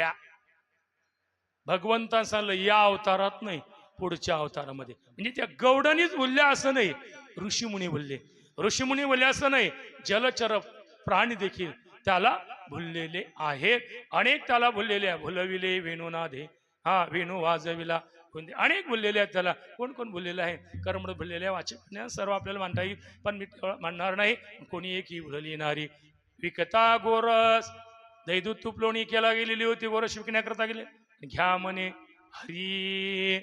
घ्या. भगवंता सांगलं या अवतारात नाही पुढच्या अवतारामध्ये. म्हणजे त्या गौडानीच बोलल्या असं नाही. ऋषीमुनी बोलले. ऋषीमुनी बोलले असं नाही. जलचर प्राणी देखील त्याला भुललेले आहेत. अनेक त्याला भुललेले आहे भुलविले वेणुनादे. हा वेणू वाजविला. कोणते? अनेक भुललेले आहेत त्याला. कोण कोण भुललेले आहे कर्मड भुललेले आहे वाचक सर्व आपल्याला मांडता येईल. पण मी मांडणार नाही. कोणी एक ही भुलली नारी विकता गोरस. दैदूत तूप लोणी केला गेलेली होती गोरस शिकण्याकरता गेले. घ्या म्हणे हरी.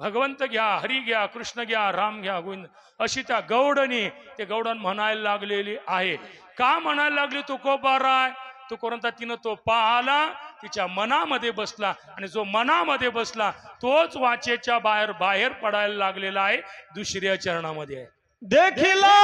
भगवंत घ्या हरी घ्या कृष्ण घ्या राम घ्या गोविंद. अशी त्या गौडने ते गौडन म्हणायला लागलेली आहे. का म्हणायला लागली तू कोपाराय तो कोणता तिनं तो पाहला तिच्या मनामध्ये बसला. आणि जो मनामध्ये बसला तोच वाचेच्या बाहेर बाहेर पडायला लागलेला आहे दुसऱ्या चरणामध्ये आहे. देखिला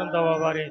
पर्यंत बाबा रे